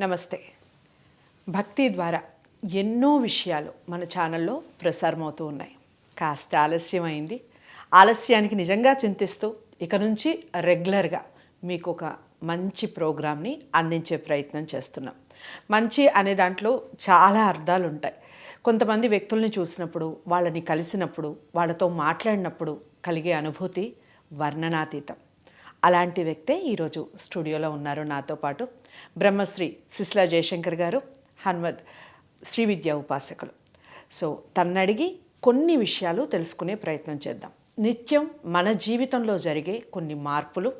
నమస్తే. భక్తి ద్వారా ఎన్నో విషయాలు మన ఛానల్లో ప్రసారమవుతూ ఉన్నాయి. కాస్త ఆలస్యం అయింది ఆలస్యానికి నిజంగా చింతిస్తూ ఇక నుంచి రెగ్యులర్గా మీకు ఒక మంచి ప్రోగ్రామ్ని అందించే ప్రయత్నం చేస్తున్నాం. మంచి అనే దాంట్లో చాలా అర్థాలు ఉంటాయి కొంతమంది వ్యక్తుల్ని చూసినప్పుడు వాళ్ళని కలిసినప్పుడు వాళ్ళతో మాట్లాడినప్పుడు కలిగే అనుభూతి వర్ణనాతీతం. అలాంటి వ్యక్తే ఈరోజు స్టూడియోలో ఉన్నారు నాతో పాటు బ్రహ్మశ్రీ సిస్లా జయశంకర్ గారు హన్మద్ శ్రీ విద్యా ఉపాసకులు. సో తన్నడిగి కొన్ని విషయాలు తెలుసుకునే ప్రయత్నం చేద్దాం. నిత్యం మన జీవితంలో జరిగే కొన్ని మార్పులు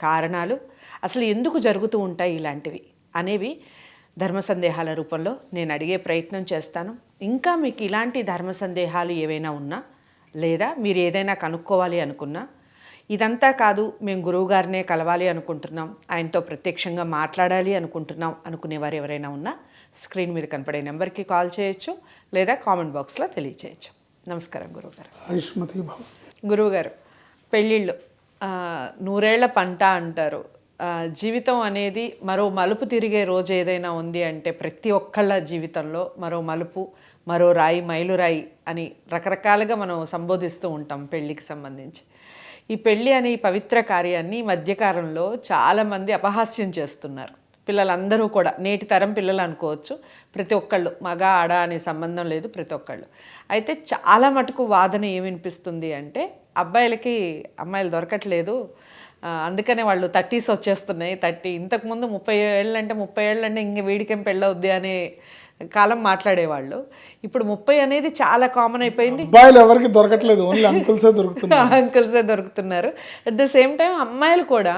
కారణాలు అసలు ఎందుకు జరుగుతూ ఉంటాయి ఇలాంటివి అనేవి ధర్మ సందేహాల రూపంలో నేను అడిగే ప్రయత్నం చేస్తాను. ఇంకా మీకు ఇలాంటి ధర్మ సందేహాలు ఏవైనా ఉన్నా లేదా మీరు ఏదైనా కనుక్కోవాలి అనుకున్నా ఇదంతా కాదు మేము గురువుగారినే కలవాలి అనుకుంటున్నాం. ఆయనతో ప్రత్యక్షంగా మాట్లాడాలి అనుకుంటున్నాం అనుకునేవారు ఎవరైనా ఉన్నా స్క్రీన్ మీద కనపడే నెంబర్కి కాల్ చేయొచ్చు లేదా కామెంట్ బాక్స్లో తెలియచేయచ్చు. నమస్కారం గురువుగారు ఆయుష్మతి గురువుగారు పెళ్ళిళ్ళు నూరేళ్ళ పంట అంటారు. జీవితం అనేది మరో మలుపు తిరిగే రోజు ఏదైనా ఉంది అంటే ప్రతి ఒక్కళ్ళ జీవితంలో మరో మలుపు మరో రాయి మైలురాయి అని రకరకాలుగా మనం సంబోధిస్తూ ఉంటాం పెళ్ళికి సంబంధించి. ఈ పెళ్ళి అనే ఈ పవిత్ర కార్యాన్ని ఈ మధ్యకాలంలో చాలామంది అపహాస్యం చేస్తున్నారు. పిల్లలందరూ కూడా నేటి తరం పిల్లలు అనుకోవచ్చు ప్రతి ఒక్కళ్ళు మగ ఆడ అనే సంబంధం లేదు ప్రతి ఒక్కళ్ళు. అయితే చాలా మటుకు వాదన ఏమనిపిస్తుంది వినిపిస్తుంది అంటే అబ్బాయిలకి అమ్మాయిలు దొరకట్లేదు అందుకనే వాళ్ళు థర్టీస్ వచ్చేస్తున్నాయి థర్టీ ఇంతకుముందు ముప్పై ఏళ్ళు అంటే ముప్పై ఏళ్ళు అంటే ఇంక వీడికేం పెళ్ళవుద్ది అనే కాలం మాట్లాడేవాళ్ళు. ఇప్పుడు ముప్పై అనేది చాలా కామన్ అయిపోయింది. అబ్బాయిలు ఎవరికి దొరకట్లేదు ఓన్లీ అంకుల్సే దొరుకుతున్నారు. అంకుల్సే దొరుకుతున్నారు. అట్ ద సేమ్ టైం అమ్మాయిలు కూడా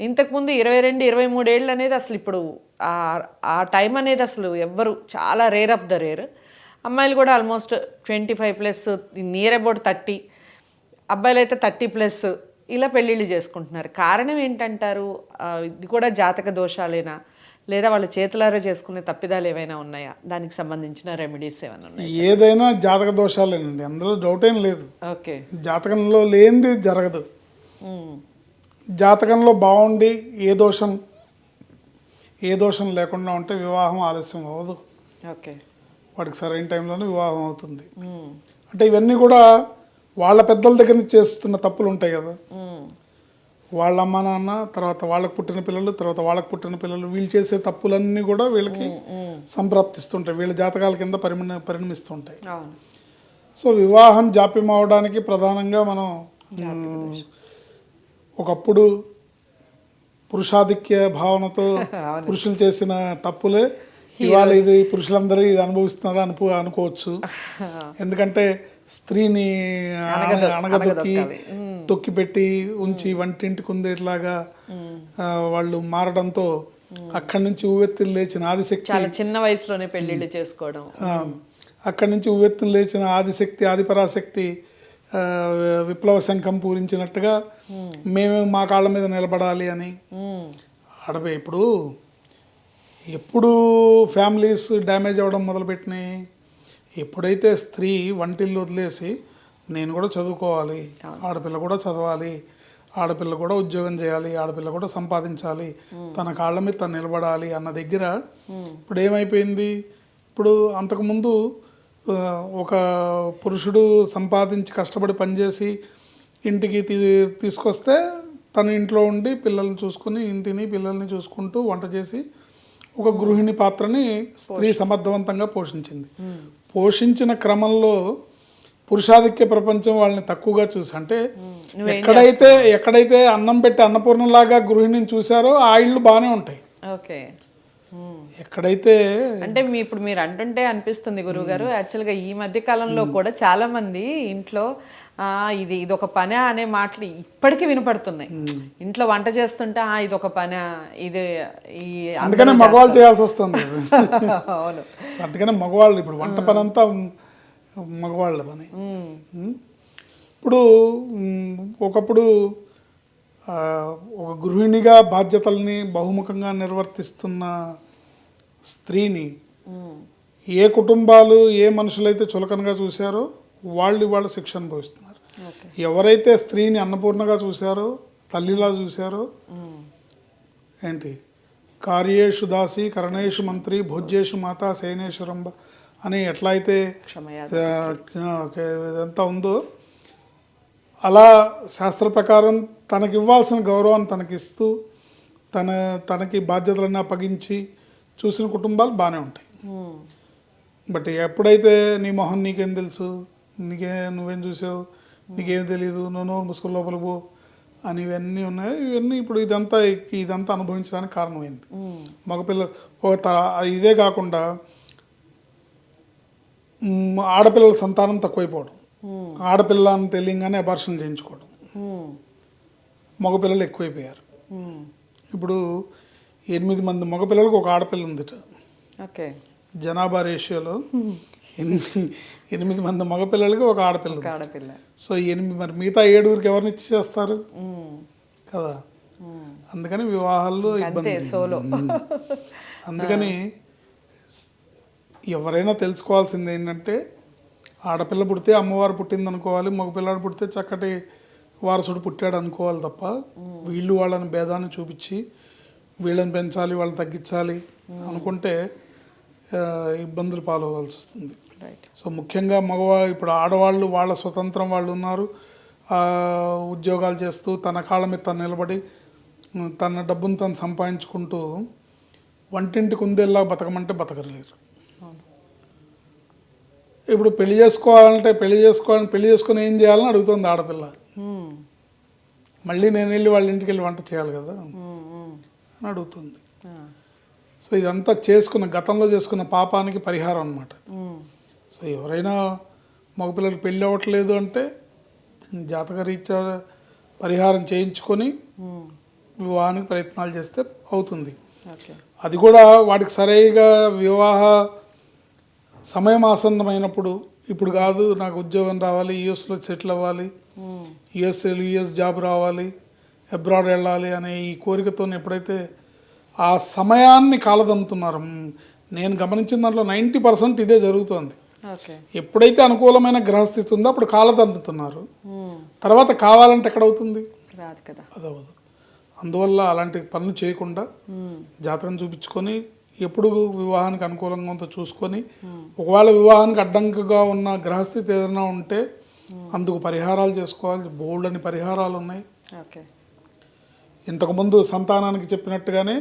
ఇంతకుముందు ఇరవై రెండు ఇరవై మూడేళ్ళు అనేది అసలు ఇప్పుడు ఆ- ఆ టైం అనేది అసలు ఎవ్వరు చాలా రేర్ ఆఫ్ ద రేర్ అమ్మాయిలు కూడా almost twenty five plus near about thirty అబ్బాయిలు అయితే థర్టీ ప్లస్ ఇలా పెళ్ళిళ్ళు చేసుకుంటున్నారు. కారణం ఏంటంటారు? ఇది కూడా జాతక దోషాలేనా? లేదా వాళ్ళ చేతులారా చేసుకునే తప్పిదాలు ఏవైనా ఉన్నాయా? దానికి సంబంధించిన రెమెడీస్ ఏమైనా ఉన్నాయి? ఏదైనా జాతక దోషాలేనండి. అందులో డౌట్ ఏం లేదు. ఓకే. జాతకంలో లేనిది జరగదు. జాతకంలో బాగుండి ఏ దోషం ఏ దోషం లేకుండా ఉంటే వివాహం ఆలస్యం అవ్వదు. ఓకే. వాడికి సరైన టైంలోనే వివాహం అవుతుంది. అంటే ఇవన్నీ కూడా వాళ్ళ పెద్దల దగ్గర నుంచి చేస్తున్న తప్పులు ఉంటాయి కదా. వాళ్ళ అమ్మ నాన్న తర్వాత వాళ్ళకు పుట్టిన పిల్లలు తర్వాత వాళ్ళకు పుట్టిన పిల్లలు వీళ్ళు చేసే తప్పులన్నీ కూడా వీళ్ళకి సంప్రాప్తిస్తుంటాయి. వీళ్ళ జాతకాల కింద పరిణ పరిణమిస్తుంటాయి. సో వివాహం జాప్యం అవడానికి ప్రధానంగా మనం ఒకప్పుడు పురుషాధిక్య భావనతో పురుషులు చేసిన తప్పులే. ఇవాళ ఇది పురుషులందరూ ఇది అనుభవిస్తున్నారు అనుకో అనుకోవచ్చు. ఎందుకంటే స్త్రీని అణ- అణగదొక్కి తొక్కిపెట్టి ఉంచి వంటింటి కుందేట్లాగా ఆ, వాళ్ళు మారడంతో అక్కడి నుంచి ఉవ్వెత్తులు లేచిన ఆదిశక్తి చాలా చిన్న వయసులోనే పెళ్ళిళ్ళు చేసుకోవడం. అక్కడి నుంచి ఉవ్వెత్తులు లేచిన ఆదిశక్తి ఆదిపరాశక్తి విప్లవ శంఖం పూరించినట్టుగా మేమే. మా కాళ్ళ మీద నిలబడాలి అని. అడవే ఇప్పుడు ఎప్పుడు ఫ్యామిలీస్ డ్యామేజ్ అవ్వడం మొదలుపెట్టినాయి. ఎప్పుడైతే స్త్రీ వంటిల్లు వదిలేసి నేను కూడా చదువుకోవాలి ఆడపిల్ల కూడా చదవాలి ఆడపిల్ల కూడా ఉద్యోగం చేయాలి ఆడపిల్ల కూడా సంపాదించాలి తన కాళ్ళ మీద తను నిలబడాలి అన్న దగ్గర ఇప్పుడు ఏమైపోయింది? ఇప్పుడు అంతకుముందు ఒక పురుషుడు సంపాదించి కష్టపడి పనిచేసి ఇంటికి తీ తీసుకొస్తే తన ఇంట్లో ఉండి పిల్లల్ని చూసుకుని ఇంటిని పిల్లల్ని చూసుకుంటూ వంట చేసి ఒక గృహిణి పాత్రని స్త్రీ సమర్థవంతంగా పోషించింది. పోషించిన క్రమంలో పురుషాధిక్య ప్రపంచం వాళ్ళని తక్కువగా చూసి అంటే ఎక్కడైతే ఎక్కడైతే అన్నం పెట్టి అన్నపూర్ణలాగా గృహిణిని చూసారో ఆ ఇళ్ళు బాగానే ఉంటాయి. ఓకే. ఎక్కడైతే అంటే మీ ఇప్పుడు మీరు అంటుంటే అనిపిస్తుంది గురువుగారు. యాక్చువల్గా ఈ మధ్య కాలంలో కూడా చాలా మంది ఇంట్లో ఇది ఇది ఒక పని అనే మాటలు ఇప్పటికీ వినపడుతున్నాయి. ఇంట్లో వంట చేస్తుంటే ఆ ఇది ఒక పని ఇది ఈ అందుకనే మగవాళ్ళు చేయాల్సి వస్తుంది అవును. అందుకనే మగవాళ్ళు ఇప్పుడు వంట పని అంతా మగవాళ్ళ పని. ఇప్పుడు ఒకప్పుడు ఒక గృహిణిగా బాధ్యతల్ని బహుముఖంగా నిర్వర్తిస్తున్న స్త్రీని. ఏ కుటుంబాలు ఏ మనుషులైతే చులకనగా చూశారో వాళ్ళు ఇవాళ శిక్ష అనుభవిస్తున్నారు. ఎవరైతే స్త్రీని అన్నపూర్ణగా చూశారో తల్లిలా చూశారో. ఏంటి? కార్యేషు దాసి కరణేషు మంత్రి భోజ్యేషు మాత శయనేశ్వరంబ అని ఎట్లా అయితే ఇదంతా ఉందో అలా శాస్త్ర ప్రకారం తనకి ఇవ్వాల్సిన గౌరవాన్ని తనకిస్తూ తన తనకి బాధ్యతలన్నీ అప్పగించి చూసిన కుటుంబాలు బాగానే ఉంటాయి. బట్ ఎప్పుడైతే నీ మొహం నీకేం తెలుసు? నీకే నువ్వేం చూసావు? నీకేం తెలియదు నువ్వు నోరు ముసుగు లోపల పో. అని ఇవన్నీ ఉన్నాయి. ఇవన్నీ ఇప్పుడు ఇదంతా ఇదంతా అనుభవించడానికి కారణమైంది. మగపిల్ల ఒక ఇదే కాకుండా ఆడపిల్లల సంతానం తక్కువైపోవడం. ఆడపిల్ల అని తెలియంగానే అబార్షన్ చేయించుకోవడం. మగపిల్లలు ఎక్కువైపోయారు. ఇప్పుడు ఎనిమిది మంది మగపిల్లలకు ఒక ఆడపిల్ల ఉందిట. ఓకే. జనాభా రేషియోలో ఎనిమిది ఎనిమిది మంది మగపిల్లలకి ఒక ఆడపిల్ల సో ఎనిమిది మరి మిగతా ఏడుగురికి ఎవరిని ఇచ్చి చేస్తారు? ఉమ్, కదా. అందుకని వివాహాల్లో ఇబ్బంది. సోలో. అందుకని ఎవరైనా తెలుసుకోవాల్సింది ఏంటంటే ఆడపిల్ల పుడితే అమ్మవారు పుట్టింది అనుకోవాలి మగపిల్లాడు పుడితే చక్కటి వారసుడు పుట్టాడు అనుకోవాలి తప్ప వీళ్ళు వాళ్ళని భేదాన్ని చూపించి వీళ్ళని పెంచాలి వాళ్ళని తగ్గించాలి అనుకుంటే ఇబ్బందులు పాలవ్వాల్సి వస్తుంది. రైట్ సో ముఖ్యంగా మగవా ఇప్పుడు ఆడవాళ్ళు వాళ్ళ స్వతంత్రం వాళ్ళు ఉన్నారు. ఉద్యోగాలు చేస్తూ తన కాళ్ళ మీద తను నిలబడి తన డబ్బును తను సంపాదించుకుంటూ వంటింటి కుందేలా బతకమంటే బతకలేరు. అవును ఇప్పుడు పెళ్ళి చేసుకోవాలంటే పెళ్ళి చేసుకోవాలని పెళ్ళి చేసుకుని ఏం చేయాలని అడుగుతుంది ఆడపిల్ల. ఉమ్, మళ్ళీ నేను వెళ్ళి వాళ్ళ ఇంటికి వెళ్ళి వంట చేయాలి కదా? ఉమ్. అని అడుగుతుంది. ఆ, సో ఇదంతా చేసుకున్న గతంలో చేసుకున్న పాపానికి పరిహారం అన్నమాట. ఉమ్, సో ఎవరైనా మగపిల్లలకు పెళ్ళి అవ్వట్లేదు అంటే జాతక రీత్యా పరిహారం చేయించుకొని. వివాహానికి ప్రయత్నాలు చేస్తే అవుతుంది. అది కూడా వాటికి సరిగా వివాహ సమయం ఆసన్నమైనప్పుడు ఇప్పుడు కాదు నాకు ఉద్యోగం రావాలి యూఎస్లో సెటిల్ అవ్వాలి యుఎస్ యుఎస్ జాబ్ రావాలి అబ్రాడ్ వెళ్ళాలి అనే ఈ కోరికతో ఎప్పుడైతే ఆ సమయాన్ని కాలదమ్ముతున్నారు నేను గమనించిన దాంట్లో నైంటీ పర్సెంట్ ఇదే జరుగుతోంది. ఎప్పుడైతే అనుకూలమైన గ్రహస్థితి ఉందో అప్పుడు కాలదమ్ముతున్నారు ఉమ్, తర్వాత కావాలంటే ఎక్కడవుతుంది? రాదు కదా. అదవదు అందువల్ల అలాంటి పనులు చేయకుండా జాతకం చూపించుకొని ఎప్పుడు వివాహానికి అనుకూలంగా ఉందో చూసుకొని ఒకవేళ వివాహానికి అడ్డంకుగా ఉన్న గ్రహస్థితి ఏదైనా ఉంటే అందుకు పరిహారాలు చేసుకోవాలి. బోల్డ్ అని పరిహారాలు ఉన్నాయి. ఓకే. ఇంతకుముందు సంతానానికి చెప్పినట్టుగానే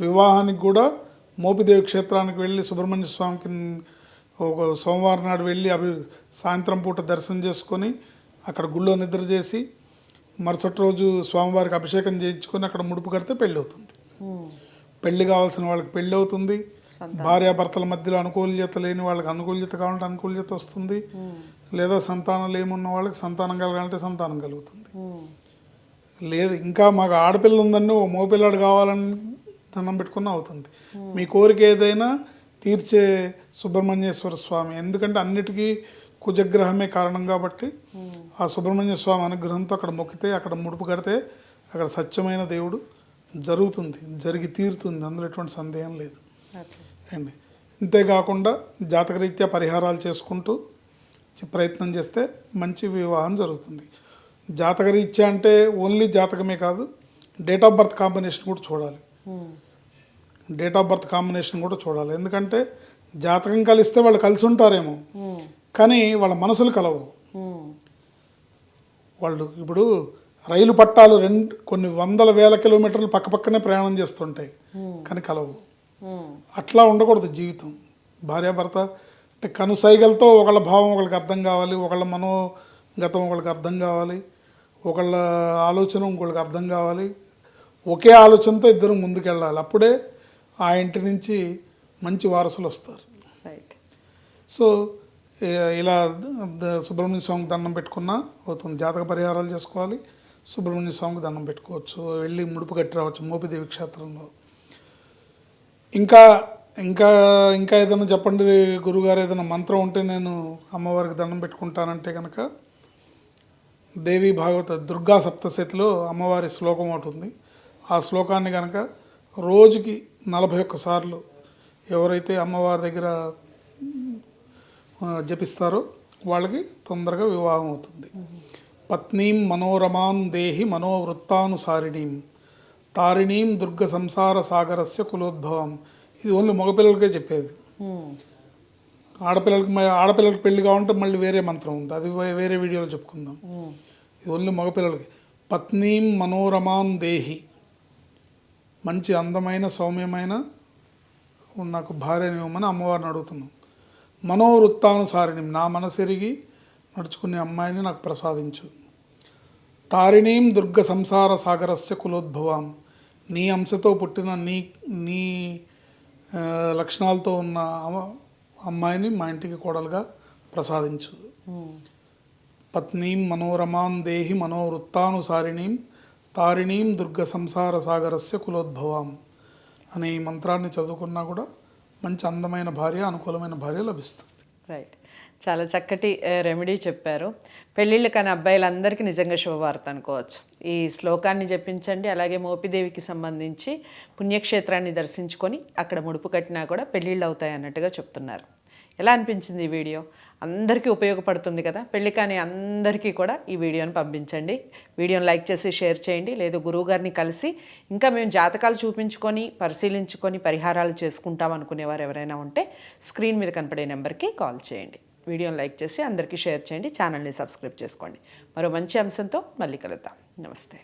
వివాహానికి కూడా మోపిదేవి క్షేత్రానికి వెళ్ళి సుబ్రహ్మణ్య స్వామికి ఒక సోమవారం నాడు వెళ్ళి అవి సాయంత్రం పూట దర్శనం చేసుకొని అక్కడ గుళ్ళో నిద్ర చేసి మరుసటి రోజు స్వామివారికి అభిషేకం చేయించుకొని అక్కడ ముడుపు కడితే పెళ్ళి అవుతుంది. పెళ్ళి కావాల్సిన వాళ్ళకి పెళ్ళి అవుతుంది. భార్యాభర్తల మధ్యలో అనుకూల్యత లేని వాళ్ళకి అనుకూల్యత కావాలంటే అనుకూల్యత వస్తుంది. ఉమ్, లేదా సంతానం లేమున్న వాళ్ళకి సంతానం కలగాలంటే సంతానం కలుగుతుంది. ఉమ్, లేదు ఇంకా మాకు ఆడపిల్ల ఉందండి ఓ మగపిల్లాడు కావాలని దండం పెట్టుకున్న అవుతుంది. మీ కోరిక ఏదైనా తీర్చే సుబ్రహ్మణ్యేశ్వర స్వామి. ఎందుకంటే అన్నిటికీ కుజగ్రహమే కారణం కాబట్టి ఆ సుబ్రహ్మణ్య స్వామి అనుగ్రహంతో అక్కడ మొక్కితే అక్కడ ముడుపు కడితే అక్కడ సత్యమైన దేవుడు జరుగుతుంది జరిగి తీరుతుంది. అందులో ఎటువంటి సందేహం లేదు. అండి. అంతేకాకుండా జాతకరీత్యా పరిహారాలు చేసుకుంటూ ప్రయత్నం చేస్తే మంచి వివాహం జరుగుతుంది. జాతకరీత్యా అంటే ఓన్లీ జాతకమే కాదు డేట్ ఆఫ్ బర్త్ కాంబినేషన్ కూడా చూడాలి. Um, date of birth combination కూడా చూడాలి. ఎందుకంటే జాతకం కలిస్తే వాళ్ళు కలిసి ఉంటారేమో. కానీ వాళ్ళ మనసులు కలవు. వాళ్ళు ఇప్పుడు రైలు పట్టాలు రెండు కొన్ని వందల వేల కిలోమీటర్లు పక్కపక్కనే ప్రయాణం చేస్తుంటాయి. కానీ కలవు. అట్లా ఉండకూడదు జీవితం. భార్యాభర్త అంటే కనుసైగలతో ఒకళ్ళ భావం ఒకళ్ళకి అర్థం కావాలి ఒకళ్ళ మనోగతం ఒకళ్ళకి అర్థం కావాలి ఒకళ్ళ ఆలోచన ఇంకొకళ్ళకి అర్థం కావాలి. ఒకే ఆలోచనతో ఇద్దరు ముందుకెళ్ళాలి. అప్పుడే ఆ ఇంటి నుంచి మంచి వారసులు వస్తారు. సో ఇలా సుబ్రహ్మణ్య స్వామికి దండం పెట్టుకున్నా అవుతుంది. జాతక పరిహారాలు చేసుకోవాలి. సుబ్రహ్మణ్య స్వామికి దండం పెట్టుకోవచ్చు. వెళ్ళి ముడుపు కట్టి రావచ్చు మోపిదేవి క్షేత్రంలో. ఇంకా ఇంకా ఇంకా ఏదైనా చెప్పండి గురుగారు ఏదైనా మంత్రం ఉంటే నేను అమ్మవారికి దండం పెట్టుకుంటానంటే కనుక దేవి భాగవత దుర్గా సప్తశతిలో అమ్మవారి శ్లోకం ఒకటి ఉంది. ఆ శ్లోకాన్ని కనుక రోజుకి నలభై ఒక్క సార్లు ఎవరైతే అమ్మవారి దగ్గర జపిస్తారో వాళ్ళకి తొందరగా వివాహం అవుతుంది. పత్నీం మనోరమాం దేహి మనోవృత్తానుసారిణీం తారిణీం దుర్గ సంసార సాగరస్య కులోద్భవం. ఇది ఓన్లీ మగపిల్లలకే చెప్పేది. ఆడపిల్లలకి ఆడపిల్లలకి పెళ్ళి కావాలంటే మళ్ళీ వేరే మంత్రం ఉంది. అది వేరే వీడియోలో చెప్పుకుందాం. ఇది ఓన్లీ మగపిల్లలకి. పత్నీం మనోరమాం దేహి మంచి అందమైన సౌమ్యమైన నాకు భార్యని ఇవ్వమని అమ్మవారిని అడుగుతున్నాం. మనోవృత్తానుసారిణి నా మనసెరిగి నడుచుకునే అమ్మాయిని నాకు ప్రసాదించు. తారిణీం దుర్గ సంసార సాగరస్య కులోద్భవాం. నీ అంశతో పుట్టిన నీ నీ లక్షణాలతో ఉన్న అమ్మ- అమ్మాయిని మా ఇంటికి కోడలుగా ప్రసాదించు. పత్నీం మనోరమాం దేహి మనోవృత్తానుసారిణీం తారిణీం దుర్గ సంసార సాగరస్య కులోద్భవాం అనే ఈ మంత్రాన్ని చదువుకున్నా కూడా మంచి అందమైన భార్య అనుకూలమైన భార్య లభిస్తుంది. రైట్ చాలా చక్కటి రెమెడీ చెప్పారు. పెళ్ళిళ్ళు కాని అబ్బాయిలందరికీ నిజంగా శుభవార్త అనుకోవచ్చు. ఈ శ్లోకాన్ని జపించండి అలాగే మోపిదేవికి సంబంధించి పుణ్యక్షేత్రాన్ని దర్శించుకొని అక్కడ ముడుపు కట్టినా కూడా పెళ్ళిళ్ళు అవుతాయి అన్నట్టుగా చెప్తున్నారు. ఎలా అనిపించింది ఈ వీడియో? అందరికీ ఉపయోగపడుతుంది కదా. పెళ్ళి కానీ అందరికీ కూడా ఈ వీడియోని పంపించండి. వీడియోని లైక్ చేసి షేర్ చేయండి. లేదు గురువు గారిని కలిసి ఇంకా మేము జాతకాలు చూపించుకొని పరిశీలించుకొని పరిహారాలు చేసుకుంటాం అనుకునేవారు ఎవరైనా ఉంటే స్క్రీన్ మీద కనపడే నెంబర్కి కాల్ చేయండి. వీడియోని లైక్ చేసి అందరికీ షేర్ చేయండి. ఛానల్ని సబ్స్క్రైబ్ చేసుకోండి. మరో మంచి అంశంతో మళ్ళీ కలుద్దాం. నమస్తే.